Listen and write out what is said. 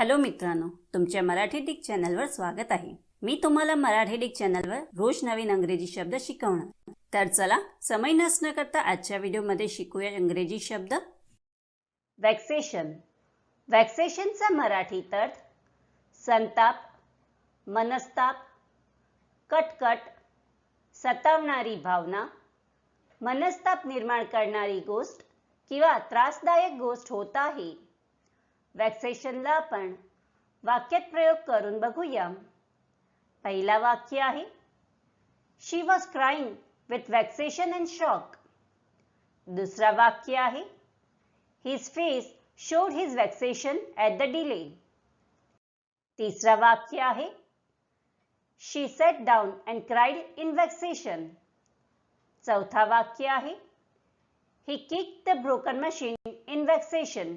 Hello मित्रांनो तुमच्या Marathi Dick चॅनलवर स्वागत आहे. मी तुम्हाला मराठी डिक चॅनलवर रोज नवीन अंग्रेजी शब्द शिकवणार. तर चला समय नसणं करता आजच्या व्हिडिओमध्ये शिकूया इंग्रजी शब्द. वॅक्सेशन वॅक्सेशनचा मराठी तट संताप मनस्ताप कटकट सतावणारी भावना मनस्ताप निर्माण करणारी गोष्ट किंवा त्रासदायक गोष्ट होत आहे. वॅक्सेशनला आपण वाक्यात प्रयोग करून बघूया. पहिला वाक्य आहे she was crying with vexation and shock दुसरा वाक्य आहे his face showed his vexation at the delay तिसरा वाक्य आहे she sat down and cried in vexation चौथा वाक्य आहे he kick the broken machine in vexation